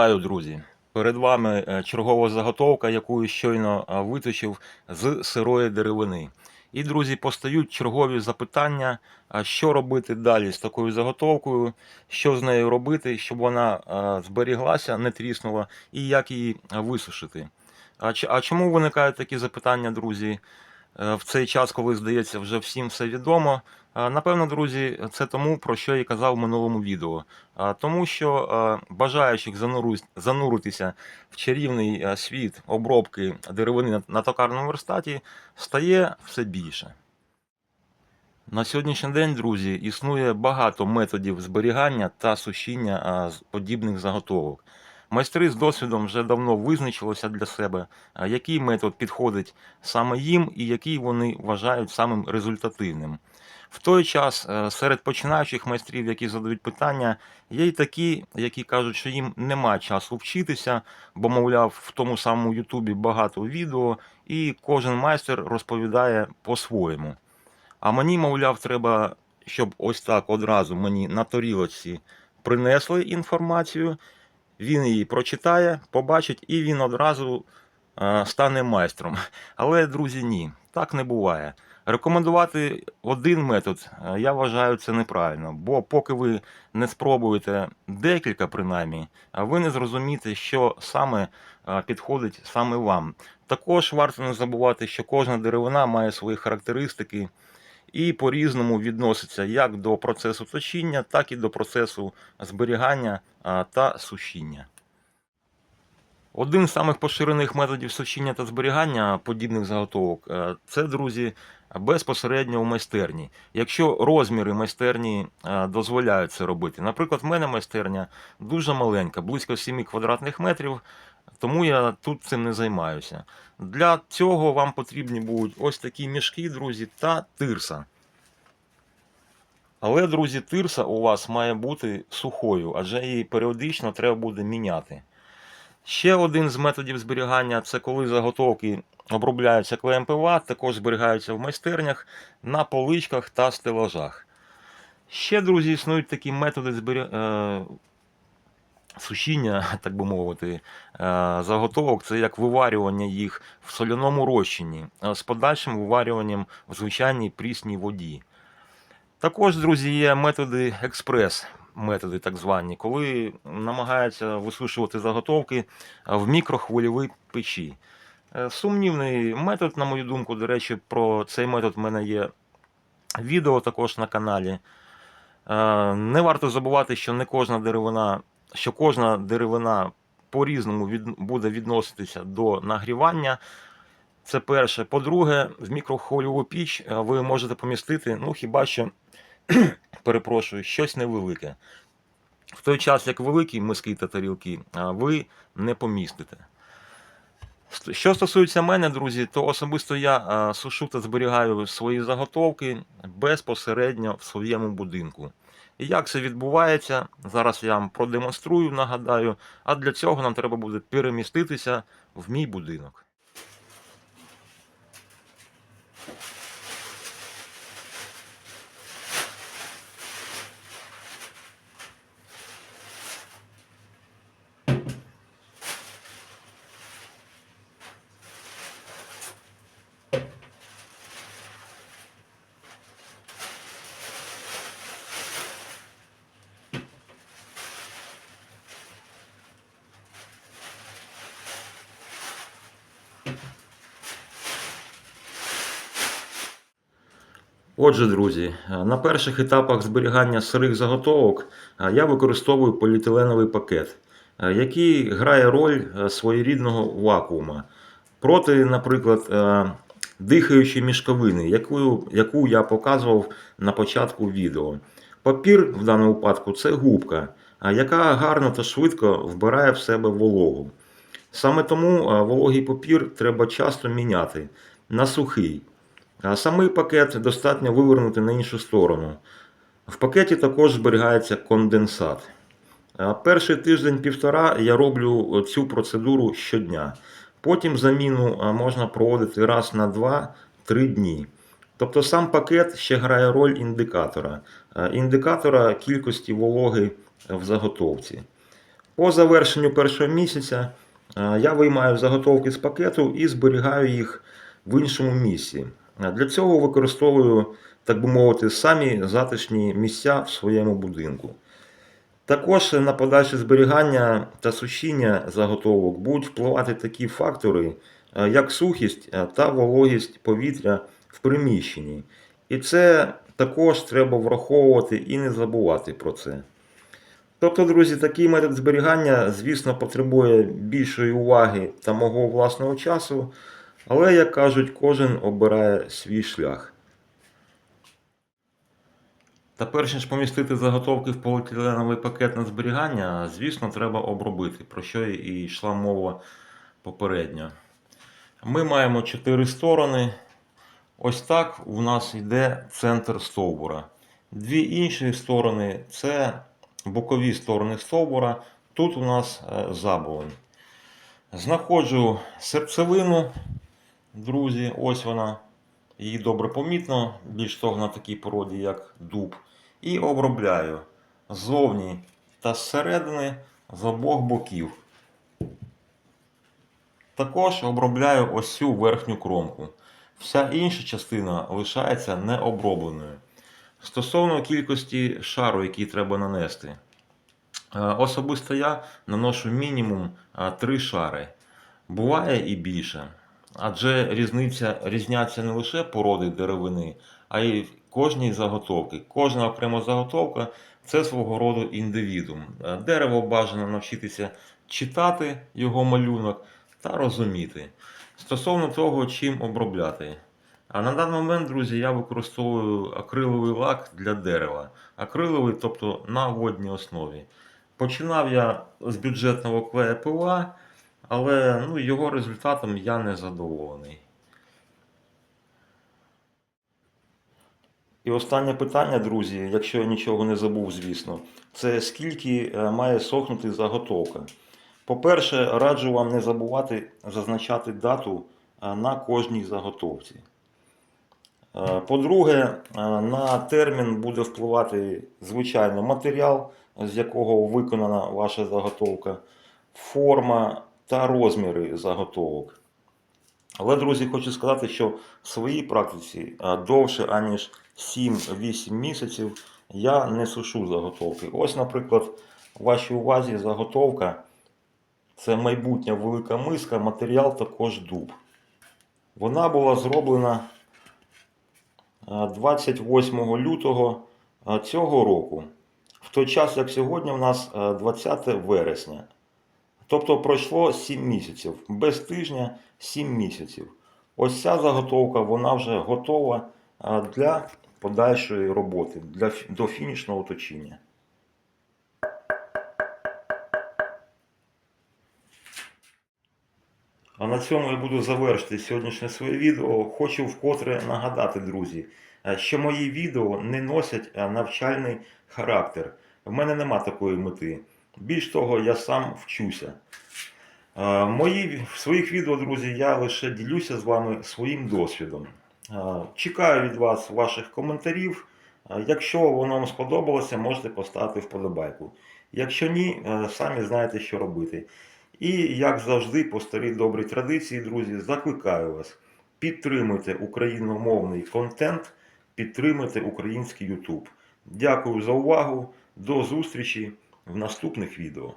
Вітаю, друзі! Перед вами е, чергова заготовка, яку щойно е, виточив з сирої деревини. І, друзі, постають чергові запитання, що робити далі з такою заготовкою, що з нею робити, щоб вона е, зберіглася, не тріснула, і як її висушити. А чому виникають такі запитання, друзі? Е, В цей час, коли здається, вже всім все відомо. Е, Напевно, друзі, це тому, про що я казав в минулому відео. Тому що е, бажаючих зануритися в чарівний е, світ обробки деревини на токарному верстаті стає все більше. На сьогоднішній день, друзі, існує багато методів зберігання та сушіння подібних заготовок. Майстри з досвідом вже давно визначилися для себе, який метод підходить саме їм і який вони вважають самим результативним. В той час е, серед починаючих майстрів, які задають питання, є й такі, які кажуть, що їм нема часу вчитися, бо, мовляв, в тому самому Ютубі багато відео, і кожен майстер розповідає по-своєму. А мені, мовляв, треба, щоб ось так одразу мені на тарілочці принесли інформацію, він її прочитає, побачить, і він одразу е, стане майстром. Але, друзі, ні, так не буває. Рекомендувати один метод, е, я вважаю, це неправильно, бо поки ви не спробуєте декілька, принаймні, ви не зрозумієте, що саме е, підходить саме вам. Також варто не забувати, що кожна деревина має свої характеристики і по-різному відноситься як до процесу точіння, так і до процесу зберігання та сушіння. Один з самих поширених методів сушіння та зберігання подібних заготовок е, це, друзі, безпосередньо у майстерні. Якщо розміри майстерні е, дозволяють це робити. Наприклад, в мене майстерня дуже маленька, близько 7 квадратних метрів, тому я тут цим не займаюся. Для цього вам потрібні будуть ось такі мішки, друзі, та тирса. Але, друзі, тирса у вас має бути сухою, адже її періодично треба буде міняти. Ще один з методів зберігання це коли заготовки обробляються клеєм ПВА, також зберігаються в майстернях, на поличках та стелажах. Ще, друзі, існують такі методи збері... е... сушіння, так би мовити, е... заготовок, це як виварювання їх в соляному розчині е, з подальшим виварюванням в звичайній прісній воді. Також, друзі, є методи експрес, методи так звані, коли намагаються висушувати заготовки в мікрохвильовій печі. Е, Сумнівний метод, на мою думку, до речі, про цей метод в мене є відео також на каналі. Е, Не варто забувати, що не кожна деревина, що кожна деревина по-різному від, буде відноситися до нагрівання. Це перше. По-друге, в мікрохвильову піч е, ви можете помістити, ну хіба що, перепрошую, щось невелике. В той час, як великі миски та тарілки, ви не помістите. Що стосується мене, друзі, то особисто я сушу та зберігаю свої заготовки безпосередньо в своєму будинку. І як це відбувається, зараз я вам продемонструю, нагадаю, а для цього нам треба буде переміститися в мій будинок. Отже, друзі, на перших етапах зберігання сирих заготовок е, я використовую поліетиленовий пакет, е, який грає роль е, своєрідного вакуума проти, наприклад, е, дихаючої мішковини, яку, яку я показував на початку відео. Папір в даному випадку це губка, е, яка гарно та швидко вбирає в себе вологу. Саме тому е, вологий папір треба часто міняти на сухий. Самий пакет достатньо вивернути на іншу сторону. В пакеті також зберігається конденсат. Перший тиждень-півтора я роблю цю процедуру щодня. Потім заміну можна проводити раз на 2-3 дні. Тобто сам пакет ще грає роль індикатора, індикатора кількості вологи в заготовці. По завершенню першого місяця я виймаю заготовки з пакету і зберігаю їх в іншому місці. Для цього використовую, так би мовити, самі затишні місця в своєму будинку. Також на подальше зберігання та сушіння заготовок будуть впливати такі фактори, е, як сухість е, та вологість повітря в приміщенні. І це також треба враховувати і не забувати про це. Тобто, друзі, такий метод зберігання, звісно, потребує більшої уваги та мого власного часу, але, як кажуть, кожен обирає свій шлях. Та перш ніж помістити заготовки в поліетиленовий пакет на зберігання, звісно, треба обробити, про що і йшла мова попередньо. Ми маємо чотири сторони. Ось так у нас йде центр стовбура. Дві інші сторони це бокові сторони стовбура. Тут у нас е, заболонь. Знаходжу серцевину, друзі, ось вона. Її добре помітно, більш того на такій породі, як дуб. І обробляю ззовні та зсередини з обох боків. Також обробляю ось цю верхню кромку. Вся інша частина лишається необробленою. Стосовно кількості шару, який треба нанести. Е, Особисто я наношу мінімум 3 шари. Буває і більше. Адже різниця, різняться не лише породи деревини, а й кожній заготовки. Кожна окрема заготовка це свого роду індивідум. Е, Дерево бажано навчитися читати його малюнок та розуміти. Стосовно того, чим обробляти. А на даний момент, друзі, я використовую акриловий лак для дерева. Акриловий, тобто на водній основі. Починав я з бюджетного клея ПВА, але ну, його результатом я не задоволений. І останнє питання, друзі, якщо я нічого не забув, звісно, це скільки е, має сохнути заготовка. По-перше, раджу вам не забувати зазначати дату е, на кожній заготовці. Е, По-друге, на термін буде впливати звичайно матеріал, з якого виконана ваша заготовка, форма та розміри заготовок. Але, друзі, хочу сказати, що в своїй практиці е, довше, аніж 7-8 місяців я не сушу заготовки. Ось, наприклад, в вашій увазі заготовка це майбутня велика миска, матеріал також дуб. Вона була зроблена е, 28 лютого е, цього року, в той час, як сьогодні, в нас е, 20 вересня. Тобто пройшло 7 місяців, без тижня 7 місяців. Ось ця заготовка вона вже готова для подальшої роботи, для, до фінішного точіння. А на цьому я буду завершити сьогоднішнє своє відео. Хочу вкотре нагадати, друзі, е, що мої відео не носять е, навчальний характер. В мене нема такої мети. Більш того, я сам вчуся. Е, Мої, в своїх відео, друзі, я лише ділюся з вами своїм досвідом. Е, Чекаю від вас ваших коментарів. Е, Якщо воно вам сподобалося, можете поставити вподобайку. Якщо ні, самі знаєте, що робити. І, як завжди, по старій добрій традиції, друзі, закликаю вас. Підтримуйте україномовний контент, підтримуйте український YouTube. Дякую за увагу. До зустрічі в наступних відео.